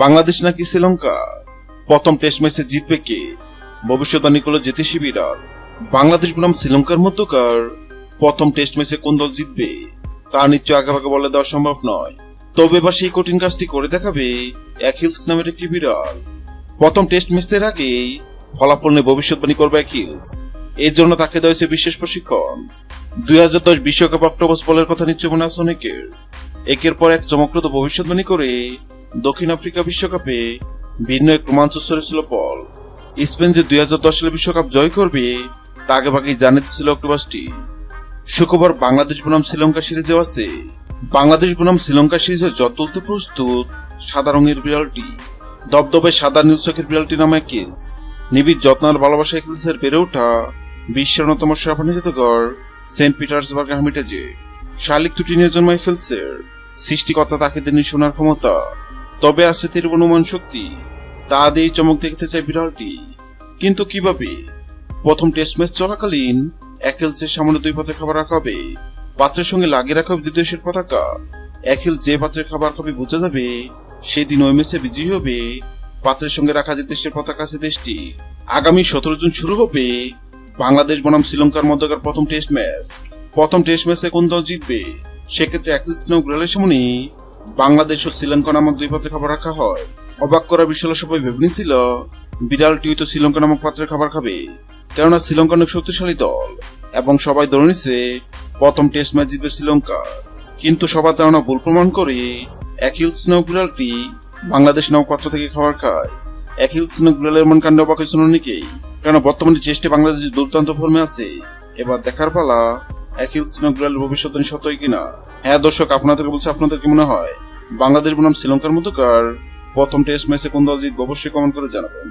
বাংলাদেশ নাকি শ্রীলঙ্কা? প্রথম টেস্ট ম্যাচে জিতবে কে? ভবিষ্যৎবাণী করল জিতে শিবিরাল বাংলাদেশ বনাম শ্রীলঙ্কার মধ্যকার। প্রথম টেস্ট ম্যাচে কোন দল জিতবে? তা নিশ্চয় আগেভাগে বলে দেওয়া সম্ভব নয়। তবে এবার সেই কঠিন কাজটি করে দেখাবে অ্যাকিলস নামের একটি বিড়াল। প্রথম টেস্ট ম্যাচের আগেই ফলাফল নিয়ে ভবিষ্যৎবাণী করবে অ্যাকিলস এর জন্য তাকে দেওয়া হয়েছে বিশেষ প্রশিক্ষণ। দুই হাজার দশ বিশ্বকাপ অক্টোবর বলের কথা নিশ্চয় মনে আছে অনেকের। একের পর এক চমকপ্রদ ভবিষ্যৎবাণী করে দক্ষিণ আফ্রিকা বিশ্বকাপে ভিন্ন এক রোমাঞ্চ ছিল পল স্পেন যে দুই হাজার দশ সালে বিশ্বকাপ জয় করবে, তা আগে ভাগেই জানিয়ে দিচ্ছিল অক্টোবাসটি শুক্রবার বাংলাদেশ বনাম শ্রীলঙ্কা সিরিজেও আছে। বাংলাদেশ বনাম শ্রীলঙ্কা সিরিজে যত প্রস্তুত, সাদা রঙের বিড়ালটি দবদবে সাদা নীলচকের বিড়ালটি নামে কিলস নিবিড় যত্ন আর ভালোবাসা কিলসের বেড়ে ওঠা বিশ্বের অন্যতম সেরা জাদুঘর সেন্ট পিটার্সবার্গ হামিটেজে শালিক দুটি নিয়ে জন্মায় খেলসের সৃষ্টিকর্তা তাকে দেননি শোনার ক্ষমতা। তবে আছে তীর অনুমান শক্তি। তা দিয়েই চমক দেখতে চায় বিড়ালটি। কিন্তু কীভাবে? প্রথম টেস্ট ম্যাচ চলাকালীন অ্যাকেলসের সামনে দুই পাত্রে খাবার রাখা হবে। পাত্রের সঙ্গে লাগিয়ে রাখা হবে দেশের পতাকা। অ্যাকেল যে পাত্রে খাবার খাবে বোঝা যাবে, সেদিন ওই ম্যাচে বিজয়ী হবে। পাত্রের সঙ্গে রাখা যে দেশের পতাকা আছে দেশটি। আগামী সতেরো জুন শুরু হবে বাংলাদেশ বনাম শ্রীলঙ্কার মধ্যকার প্রথম টেস্ট ম্যাচ প্রথম টেস্ট ম্যাচে কোন দল জিতবে? সেক্ষেত্রে অ্যাকেল স্নো গ্রালের সামনে বাংলাদেশ ও শ্রীলঙ্কা নামক দুই পাত্রে খাবার রাখা হয়। অবাক করা বিষয় সবাই ভেবে নিয়েছিল বিড়ালটি তো শ্রীলঙ্কা নামক পাত্রে খাবার খাবে। কেননা শ্রীলঙ্কা অনেক শক্তিশালী দল, এবং সবাই ধরে নিছে, প্রথম টেস্ট ম্যাচ জিতবে শ্রীলঙ্কা। কিন্তু সবার ধারণা ভুল প্রমাণ করে অ্যাকিল স্নো বিড়ালটি বাংলাদেশ নামক পাত্র থেকে খাবার খায়। অ্যাকিল স্নো বিড়ালের মন কাণ্ড অবাক হয়েছিল অনেকেই। কেন বর্তমানে চেষ্টে বাংলাদেশ দুর্দান্ত ফর্মে আছে। এবার দেখার পালা অ্যাকিল স্নো বিড়ালের ভবিষ্যৎ সত্যই কিনা হ্যাঁ দর্শক, আপনাদেরকে বলছে, আপনাদের কি মনে হয়? বাংলাদেশ বনাম শ্রীলঙ্কার মধ্যকার প্রথম টেস্ট ম্যাচে কোন দল জিতবে? অবশ্যই কমেন্ট করে জানাবেন।